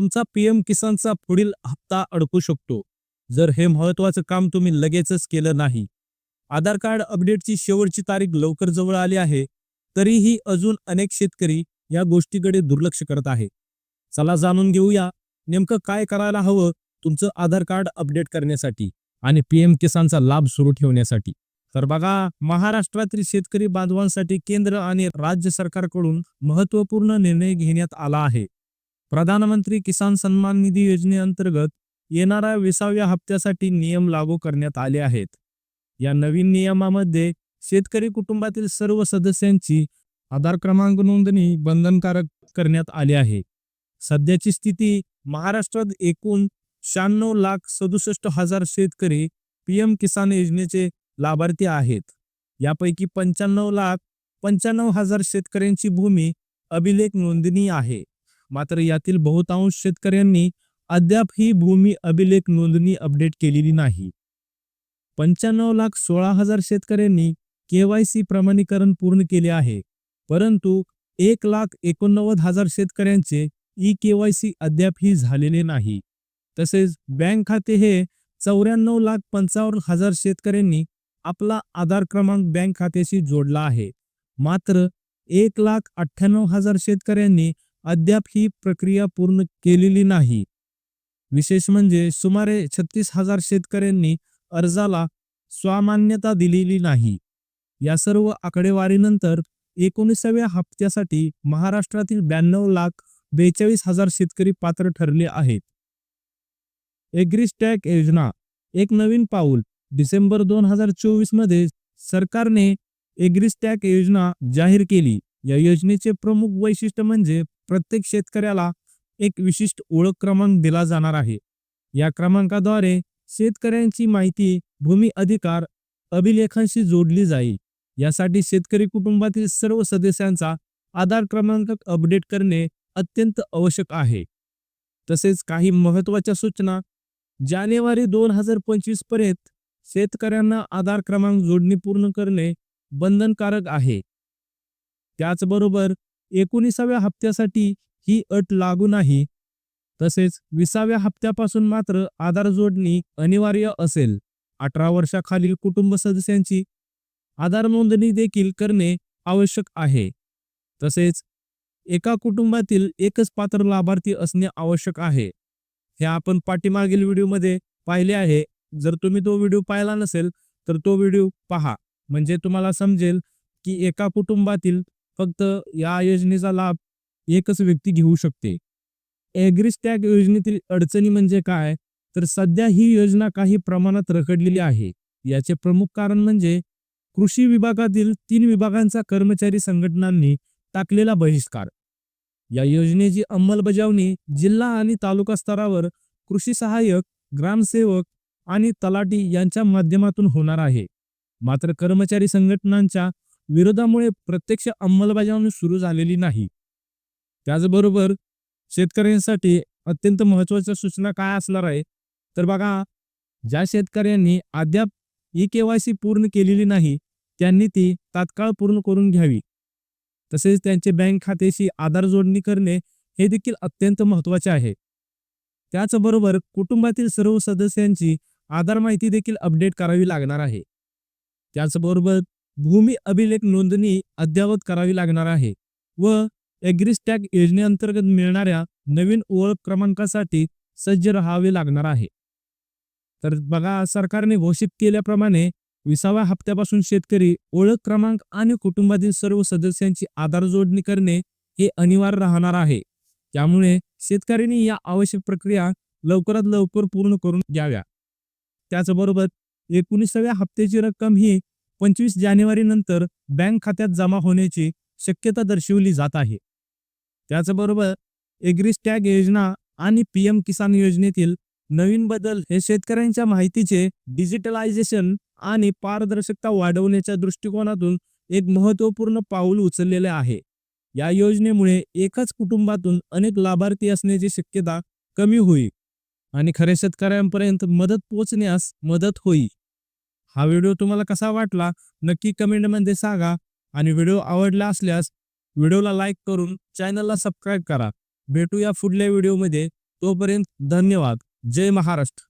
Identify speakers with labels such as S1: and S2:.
S1: तुमचा पीएम किसानचा पुढील हप्ता अडकू शकतो. जर हे महत्वाचं काम तुम्ही लगेचच केलं नाही. आधार कार्ड अपडेटची शेवटची तारीख लवकर जवळ आली आहे तरीही अजून अनेक शेतकरी या गोष्टीकडे दुर्लक्ष करत आहे. चला जाणून घेऊया नेमकं काय करायला हवं तुमचं आधार कार्ड अपडेट करण्यासाठी आणि पीएम किसानचा लाभ सुरू ठेवण्यासाठी. तर बघा महाराष्ट्रातील शेतकरी बांधवांसाठी केंद्र आणि राज्य सरकारकडून महत्त्वपूर्ण निर्णय घेण्यात आला आहे. प्रधानमंत्री किसान सन्मान निधी योजनेअंतर्गत येणाऱ्या विसाव्या हप्त्यासाठी नियम लागू करण्यात आले आहेत. या नवीन नियमामध्ये शेतकरी कुटुंबातील सर्व सदस्यांची आधार क्रमांक नोंदणी बंधनकारक करण्यात आली आहे. सध्याची स्थिती महाराष्ट्रात एकूण शहाण्णव लाख सदुसष्ट हजार शेतकरी पीएम किसान योजनेचे लाभार्थी आहेत. यापैकी पंच्याण्णव लाख पंच्याण्णव हजार शेतकऱ्यांची भूमी अभिलेख नोंदणी आहे. मात्र यातील बहुतांश शेतकऱ्यांनी अद्याप ही भूमी अभिलेख नोंदणी अपडेट केलेली नाही. पंच्याण्णव लाख सोळा हजार शेतकऱ्यांनी केवायसी प्रमाणीकरण पूर्ण केले आहे परंतु एक लाख एकोणनव्वद हजार शेतकऱ्यांचे ई केवायसी अद्यापही झालेले नाही. तसेच बँक खाते हे चौऱ्याण्णव लाख पंचावन्न हजार शेतकऱ्यांनी आपला आधार क्रमांक बँक खात्याशी जोडला आहे मात्र एक लाख अठ्ठ्याण्णव हजार शेतकऱ्यांनी अद्याप ही प्रक्रिया पूर्ण केलेली नाही. विशेष म्हणजे सुमारे छत्तीस हजार शेतकऱ्यांनी अर्जाला स्वामान्यता दिलेली नाही. या सर्व आकडेवारीनंतर एकोणीसाव्या हप्त्यासाठी महाराष्ट्रातील ब्याण्णव लाख बेचाळीस हजार शेतकरी पात्र ठरले आहेत. एग्रीस्टॅक योजना एक नवीन पाऊल. डिसेंबर दोन हजार चोवीसमध्ये सरकारने एग्रीस्टॅक योजना जाहीर केली. या योजनेचे प्रमुख वैशिष्ट्य म्हणजे प्रत्येक शेतकऱ्याला एक विशिष्ट ओळख क्रमांक दिला जाणार आहे. या क्रमांकाद्वारे शेतकऱ्यांची माहिती भूमी अधिकार अभिलेखांशी जोडली जाईल. यासाठी शेतकरी कुटुंबातील सर्व सदस्यांचा आधार क्रमांक अपडेट करणे अत्यंत आवश्यक आहे. तसेच काही महत्त्वाच्या सूचना. जानेवारी दोन हजार पंचवीसपर्यंत शेतकऱ्यांना आधार क्रमांक जोडणी पूर्ण करणे बंधनकारक आहे. त्याचबरोबर एकोणीसाव्या हप्त्यासाठी ही अट लागू नाही. तसेच विसाव्या हप्त्यापासून मात्र आधार जोडणी अनिवार्य असेल. अठरा वर्षाखालील कुटुंब सदस्यांची आधार नोंदणी देखील करणे आवश्यक आहे. तसेच एका कुटुंबातील एकच पात्र लाभार्थी असणे आवश्यक आहे. हे आपण पाठीमागील व्हिडिओमध्ये पाहिले आहे. जर तुम्ही तो व्हिडिओ पाहिला नसेल तर तो व्हिडिओ पहा. म्हणजे तुम्हाला समजेल की एका कुटुंबातील फक्त या योजनेचा लाभ एकच व्यक्ती घेऊ शकते. ॲग्रिस्टॅग योजनेतील अडचणी म्हणजे काय? तर सध्या ही योजना काही प्रमाणात रखडलेली आहे. याचे प्रमुख कारण म्हणजे कृषी विभागातील तीन विभागांचा कर्मचारी संघटनांनी टाकलेला बहिष्कार. या योजनेची अंमलबजावणी जिल्हा आणि तालुका स्तरावर कृषी सहाय्यक ग्रामसेवक आणि तलाटी यांच्या माध्यमातून होणार आहे. मात्र कर्मचारी संघटनांच्या विरोधामुळे प्रत्यक्ष अंमलबजावणी सुरू झालेली नाही. त्याचबरोबर शेतकऱ्यांसाठी अत्यंत महत्त्वाच्या सूचना काय असणार आहे? तर बघा ज्या शेतकऱ्यांनी अद्याप ई के वाय सी पूर्ण केलेली नाही त्यांनी ती तात्काळ पूर्ण करून घ्यावी. तसेच त्यांचे बँक खात्याशी आधार जोडणी करणे हे देखील अत्यंत महत्त्वाचे आहे. त्याचबरोबर कुटुंबातील सर्व सदस्यांची आधार माहिती देखील अपडेट करावी लागणार आहे. त्याचबरोबर भूमी अभिलेख नोंदणी अद्ययावत करावी लागणार आहे व एग्रिस्टॅग योजनेअंतर्गत मिळणाऱ्या नवीन ओळख क्रमांकासाठी सज्ज राहावे लागणार आहे. तर बघा सरकारने घोषित केल्याप्रमाणे विसाव्या हप्त्यापासून शेतकरी ओळख क्रमांक आणि कुटुंबातील सर्व सदस्यांची आधार जोडणी करणे हे अनिवार्य राहणार आहे. त्यामुळे शेतकऱ्यांनी या आवश्यक प्रक्रिया लवकरात लवकर पूर्ण करून घ्याव्या. त्याचबरोबर एकोणीसाव्या हप्त्याची रक्कम ही पंचवीस जानेवारी नंतर बँक खात्यात जमा होण्याची शक्यता दर्शवली जात आहे. त्याचबरोबर एग्रीस्टॅग योजना आणि पीएम किसान योजनेतील नवीन बदल हे शेतकऱ्यांच्या माहितीचे डिजिटलायझेशन आणि पारदर्शकता वाढवण्याच्या दृष्टिकोनातून एक महत्त्वपूर्ण पाऊल उचललेले आहे. या योजनेमुळे एकाच कुटुंबातून अनेक लाभार्थी असण्याची शक्यता कमी होईल आणि खऱ्या शेतकऱ्यांपर्यंत मदत पोचण्यास मदत होईल. हा व्हिडिओ तुम्हाला कसा वाटला नक्की कमेंटमध्ये सांगा. आणि व्हिडिओ आवडला असल्यास व्हिडिओला लाईक करून चॅनलला सबस्क्राईब करा. भेटूया पुढल्या व्हिडिओमध्ये. तोपर्यंत धन्यवाद. जय महाराष्ट्र.